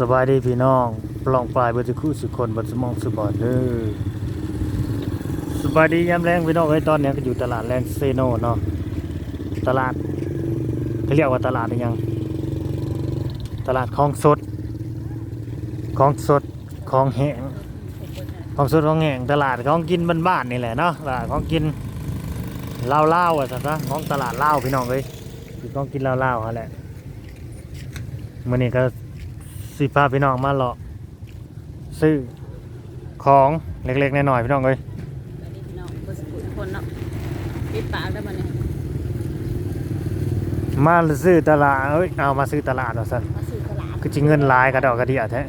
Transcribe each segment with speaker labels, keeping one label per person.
Speaker 1: สบายดีพี่น้องปล่องปลายเบอร์ทุคู่สุคนบนสมองสุบอดเด้อสบายดียามแรงพี่น้องเอ้ยตอนนี้ก็อยู่ตลาดแรงเซโนเนาะตลาดเขาเรียกว่าตลาดอะไรยัง ตลาดของสดของสดของแห้งของสดของแห้งตลาดของกินบ้านๆนี่แหละเนาะตลาดของกินเล่าวๆอะสัตว์ของตลาดเล่าพี่น้องเอ้ยคือของกินเล่าวๆฮะแหละมื่อนี้ก็ สิพาพี่น้องมาเลาะซื้อของเล็กๆน้อยๆพี่น้องเอ้ย
Speaker 2: สวัสดีพี่น้องเบอร์สกุลคนเนาะปิดปากได้มาเนี่ย
Speaker 1: มาซื้อตลาดเอ้ยเอามาซื้อตลาดเอาสั่น
Speaker 2: มาสื่อตลาด
Speaker 1: คือจิเงินหลายกระดอกกระเดียแท้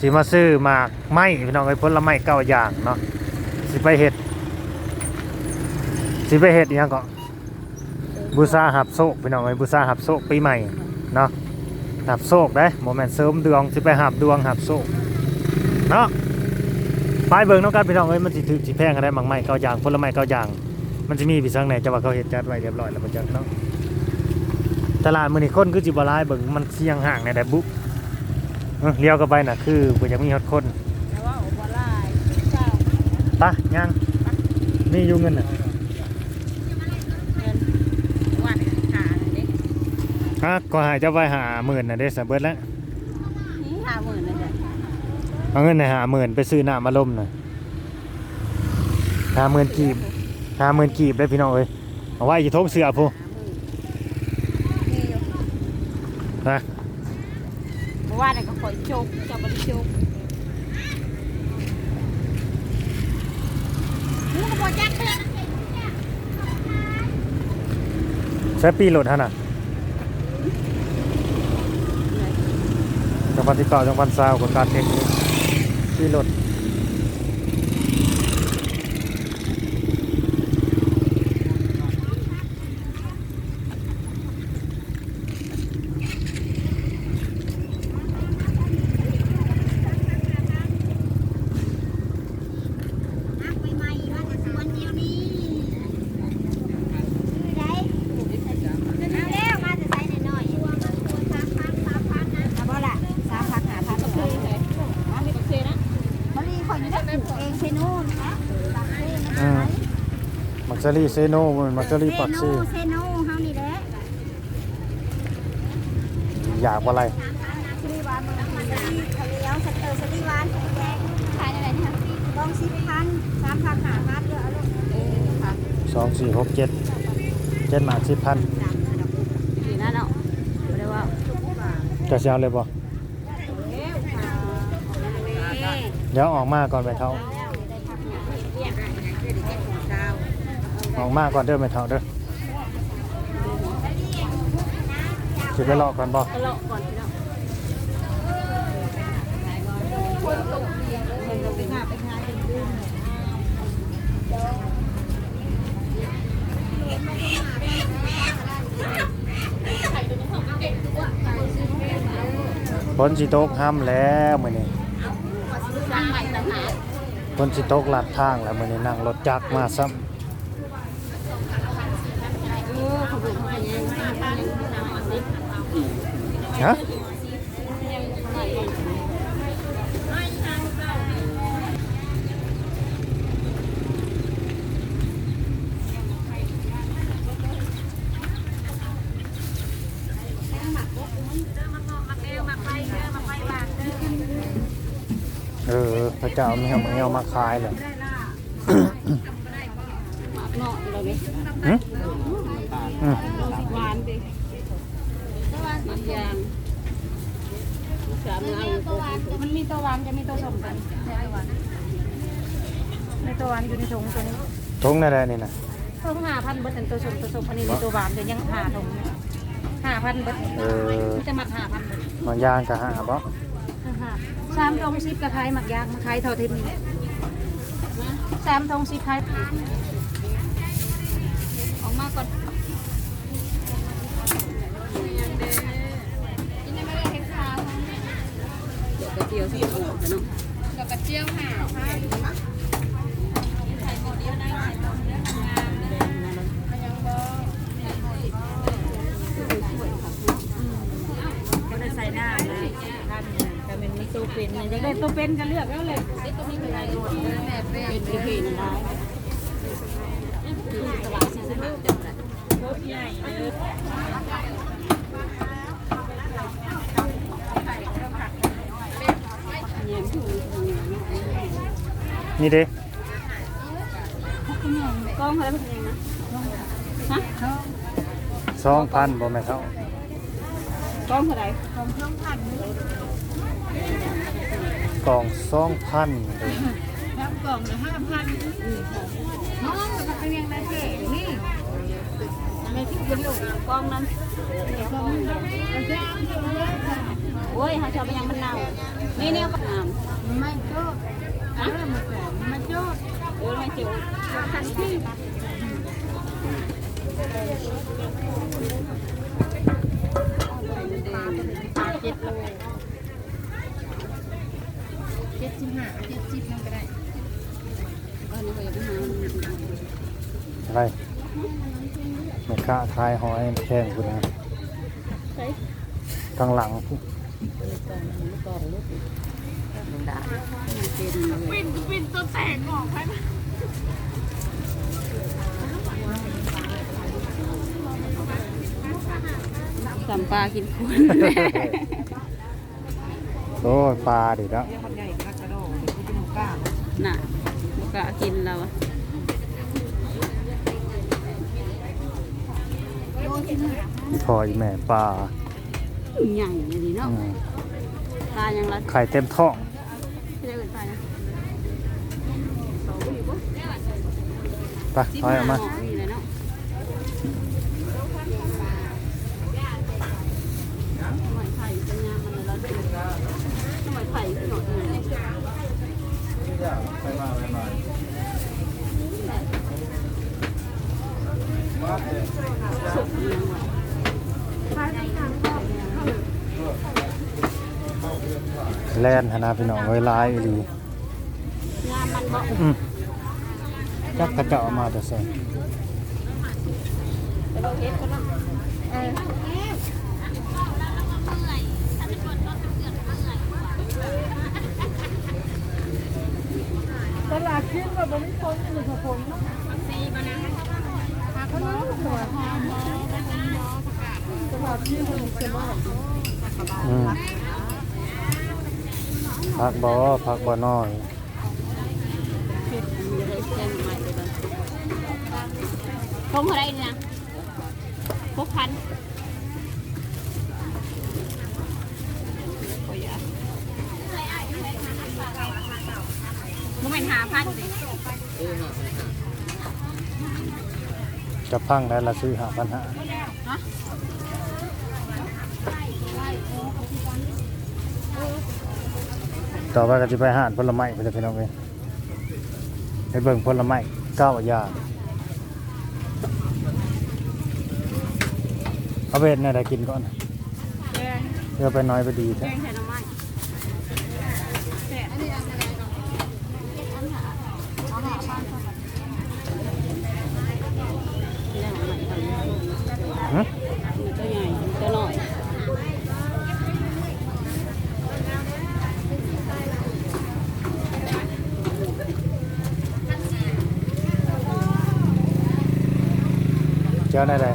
Speaker 1: สิมาซื้อหมากไม้พี่น้องเอ้ยผลไม้เก้าอย่างเนาะสิไปเห็ดสิไปเห็ดอหยังก็บูชาหับโซกพี่น้องเอ้ยบูชาหับโซกปีใหม่เนาะ หับโซกได้โมเมนต์เสริมดวงสิไปหับดวงหับโซกเนาะไปเบิ่งน้องกันพี่น้องเอ้ยมันสิถือสิแพงกันได้บางไม้เก้าอย่างผลไม้เก้าอย่าง มันจะมีพี่สังไหนจะว่าเขาเฮ็ดจัดไว้เรียบร้อยแล้วมันจะเนาะตลาดมื้อนี้คนคือสิบ่หลายเบิ่งมันเสียงห่างในได้บุเออเลี้ยวเข้าไปน่ะคือบ่อยากมีฮอดคน
Speaker 2: แต่ว่าโอบาลายเจ้า
Speaker 1: ปะย่างนี่อยู่เงินน่ะ
Speaker 2: เงินวันขาเด็ก
Speaker 1: ฮะก็หายจะไว้หาหมื่นน่ะเด้ซะเบิดแล้ว
Speaker 2: นี่ห้าหมื่นเลยจ้ะ
Speaker 1: เอาเงินในหาหมื่นไปซื้อน้ำมาลมน่ะหาหมื่นกีบหาหมื่นกีบได้พี่น้องเอ้ยเอาไว้อยู่ทงเสือพู
Speaker 2: นี่อยู่
Speaker 1: ฮะ
Speaker 2: เมื่อวานนี่ก็ขอโชคเจ้าบริโชคนี่ก็บอกจักเพื่อน
Speaker 1: ใช้ปีโหลดฮะน่ะ จังหวัดที่เก่าจังหวัดซาวกับการเทคนิคที่รถอืม มักซารีเซโนมันมักซารีปักซี่
Speaker 3: เซโนเฮานี่แหละ
Speaker 1: อยากว่าอะไร
Speaker 3: สลีวานมันมันสลีทะเลเอาสเตอร์สลีวานแดงขายอะไรเนี่ยลองสิบพันสามพันหาพันเยอะลูกเออค่ะ
Speaker 1: สองสี่หกเจ็ดเจ็ดหมากสิบพัน
Speaker 2: ดีนะเนาะไม่ได้ว่า
Speaker 1: จะเชียวเลยบ่เดี๋ยวออกมาก่อนไปเท่า ออกมากก่อนเด้อไปเท่าเด้อสิไปรอก่อนบ่
Speaker 2: ตลกก่อนพี่น้องคนก็ไปงาไปงาเป็นดื้อ
Speaker 1: ฝนสิตกห้ำแล้วมื้อนี้
Speaker 2: สต่างหาก
Speaker 1: ฝนสิตกลัดทางแล้วมื้อนี้นั่งรถจักรมาซ้ำ ฮะเออพระเจ้าไม่เอามาเอามาขายเลย
Speaker 2: มักเนาะเราเนี่ย
Speaker 1: หึอืม
Speaker 2: หวานดิ หวานมันยางสามงาน
Speaker 3: มันมีตัวหวานจะมีตัวสมกันในตัวหวานอยู่ในถุงตัวนี้
Speaker 1: ทงนั่นแหละนี่นะ
Speaker 3: ตัวห้าพันเบิดอันตัวสมตัวสมอันนี้ในตัวหวานจะยังห้าถุงห้าพันเบิด
Speaker 1: เออ
Speaker 3: จะมัดห้าพันเบิด
Speaker 1: มันยางกะหาบ่
Speaker 3: สามทงสิบกระไทยหมักยางมาขายเท่าเทมนี่แหละสามทงสิบขาย
Speaker 2: ออกมาก่อน เดี๋ยว กระเจียวสิออกเนาะ
Speaker 3: กับกระเจียวห่าพัน
Speaker 2: ก็ได้ใส่หน้าเลยเป็นเนี่ยจะได้ตัวเป็นก็เลือกแล้วเลยไอ้ตัวนี้เป็นอะไรหมดแม่เป็นเป็นเป็นได้ตลาดซีซั่นจังเลยรถใหญ่เลยอยู่
Speaker 1: นี่เด้
Speaker 2: กล้องอะไรเป็นยังนะฮะ
Speaker 1: สองพันบ่แม่เท่าก
Speaker 2: ล้องเท่าไหร่
Speaker 1: กล่องสองพัน
Speaker 2: ครับกล่องละห้าพันน้องมันเป็นยังไงเจ๊นี่ไม่ที่เป็นลูกกล้องนั้นโอ้ยหาชาวไปยังมันเน่านี่เนี่ยก็งาม
Speaker 3: ไม่โเจ็
Speaker 2: ดโลเจ็ดสิบห้าเจ็ดสิบนั่นก็ได้เออนี่ก็อย่าไปหามัน
Speaker 1: อะไรแม่ค้าขายหอยแข้งพุ่นะ
Speaker 2: ใช่
Speaker 1: ทางหลัง
Speaker 2: ปิน ปินตัวแตกออกไปสัมปลากินคุณ
Speaker 1: โอ้ยปลาดิแล้ว
Speaker 2: น่ะบุกะกินเราอะ
Speaker 1: อีพออีแม่ปลา
Speaker 2: ใหญ่เลยดีเนาะ
Speaker 1: อืม
Speaker 2: ปลายังละ
Speaker 1: ไข่เต็มท้อง
Speaker 2: ที่ ได้อื่นไปนะ
Speaker 1: ไปเอาออกมา
Speaker 2: มีเแล่
Speaker 1: นหนนาพี่น้องไว้ลายอีหลี
Speaker 2: งามมันบอก
Speaker 1: อืมจักกระเจาะมาแต่ใส่
Speaker 2: ไปดูเอฟกันเนาะเออ
Speaker 3: ตลาดขึ้นแบบไม่พ้นหนึ่งผลเนาะซีมานะหาขนมหัวหอมตลาดขึ้นมันจะบ้า
Speaker 1: อืม พักบ่พักบ่น้อย
Speaker 2: มีอะไรแจ้งใหม่เลยบ้างพงอะไรนี่นะพกพันมันเป็นหาพันสิ
Speaker 1: จะพังได้ละซื้อหาพันหา
Speaker 2: ฮะ
Speaker 1: ต่อไปก็จะไปหาผลไม้ไปเลยพี่น้องเองไปเบิ่งผลไม้เก้าอย่างเอาไปเห็ดในใดกินก่อน
Speaker 2: แกง
Speaker 1: เพื่อไปน้อยไปดี
Speaker 2: แก
Speaker 1: ใช่
Speaker 2: งใส่น้ำมันแซ่บ
Speaker 1: หึ
Speaker 2: ตัวใหญ่ตัวน้อย
Speaker 1: เจ้าได้ใด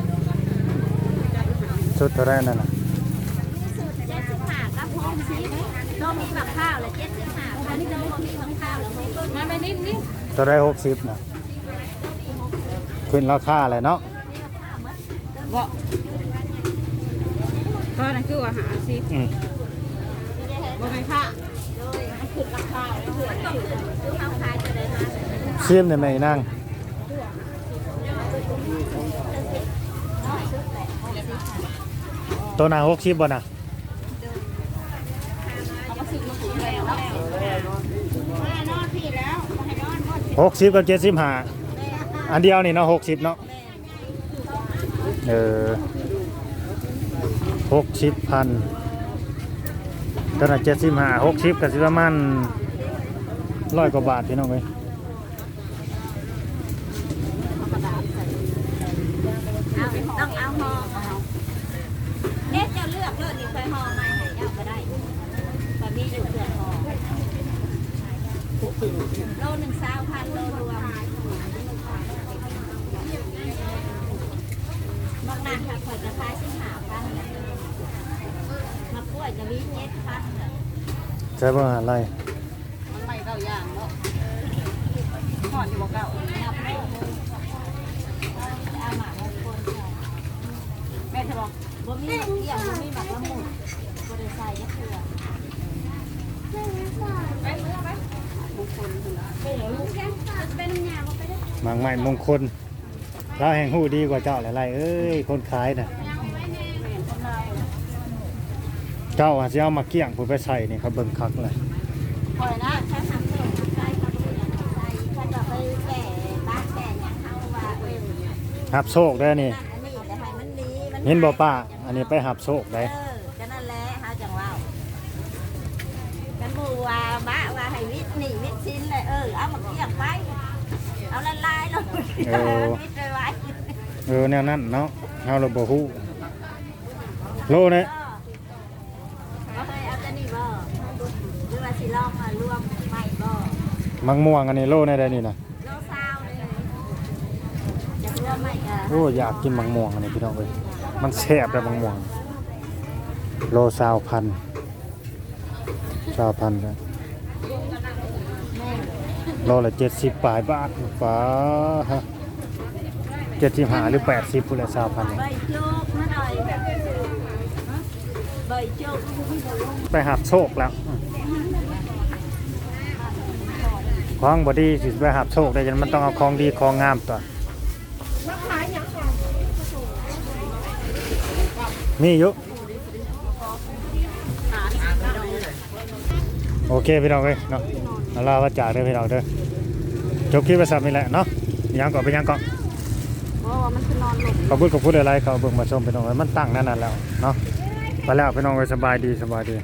Speaker 1: สุดเท่าไรนั่นน่ะ
Speaker 3: เจ็ดสิบห้ากับหกสิบต้มกับข้าวและเจ็ดสิบห้าอันนี้จะไม่มีทั้งข้าวแล้วไม่
Speaker 2: มาไปนิดนิด
Speaker 1: เท่าไรหกสิบนะขึ้นราคาเลยเนาะ
Speaker 2: บอกก็นั่นคือว่าหาสิ
Speaker 1: อืม
Speaker 2: บ่ไม่ค่ะ
Speaker 3: มันขึ้นราคาแล้วเพื่อนซื้อข้าวขายจะได้มา
Speaker 1: เสียมเนี่ยแม่นั่ง ตัวหนาหกสิบบ่น่ะ
Speaker 3: นอนพี่แล้วมาให้นอนนอน
Speaker 1: หกสิบกับเจ็ดสิบห้าอันเดียวนี่เนาะหกสิบเนาะเออหกสิบพันตัวน่ะเจ็ดสิบห้าหกสิบกับสิประมาณร้อยกว่าบาทพี่น้องเอ้ย
Speaker 3: อยห่อไม้หายยากก็ได้บะหมี่อยู่เกือบห่อโลหนึ่งสาวพันโลรวมบางนานค่ะขอระขายสิงหาพันมะกล้วยจะมีเจ็ดพัน
Speaker 1: ใช่ป่ะอะไร
Speaker 2: ไม่เก่าอย่างเนาะหอดอยู่บ่เก่า
Speaker 3: บอก
Speaker 2: บ่
Speaker 3: มีมะเกี่ยวบ่มีหมากละมุดบ่ได้ใส่ยักษ์เถื่อ
Speaker 2: ไปเมื่อไหมมงคลถึงแล้ว
Speaker 1: หมากใหม่มงคลเราแห่งหูดีกว่าเจ้าหลายๆเอ้ยคนขายน่ะ
Speaker 2: แม่คนลาว
Speaker 1: เจ้าอาจจะเอามาเกี่ยงผู้ไปใส่นี่เขาเบิ่งคักเลย
Speaker 2: คอยนะ
Speaker 3: ถ้าทำขนมใส่เขาดูอย่างใส่ถ้าจะไปแก่บ้านแก่หยังเฮาว่าเออ
Speaker 1: หับโชคได้อนี่
Speaker 3: นั่
Speaker 1: เห็นบ่ป้า อันนี้ไปหับโชคได้
Speaker 3: เออก็นั่นแหละเฮาจังว่ากันหมู่ว่าบ้าว่าให้วิทย์นี่วิทย์ชิ้นเลยเออเอามาเกี่ยงไปเอาละลายลงวิทย์ไปไว้
Speaker 1: เออแนวนั้นเนาะเฮาเราบ่ฮู้โลเนี่ย
Speaker 3: ก็เคยเอาแต่นี่บ่หรือว่าสิลองมารวมใหม่บ่
Speaker 1: มังม่วงอันนี้โลในได้นี่นะ
Speaker 3: โลซาวเลยจะรวมใหม่ก็
Speaker 1: โอ้อยากกินมังม่วงอันนี้พี่น้องเอ้ย มันแซ่บแบบมังม่วง โลสาวพันสาวพันครับโลละเจ็ดสิบปลายบาทฟ้าฮะเจ็ดสิบห้าหรือแปดสิบพุ่นละสาวพันเนี่ยไปหับโชคแล้วของบอดีสิไปหับโชคได้ยันมันต้องเอาของดีของงามตัว มีอยู่โอเคพี่น้องเอ้ยเนาะเอาลาว่าจากเด้อพี่น้องเด้อจบคลิปไปสับนี่แหละเนาะยังก่อนไปยังก่อน
Speaker 2: เพราะว่ามันคือนอนหลบ
Speaker 1: ขอบคุณขอบคุณอะไรเขาเบิ่งมาชมพี่น้องเอ้ยมันตั้งนั่นน่ะแล้วเนาะไปแล้วพี่น้องเอ้ยสบายดีสบายดี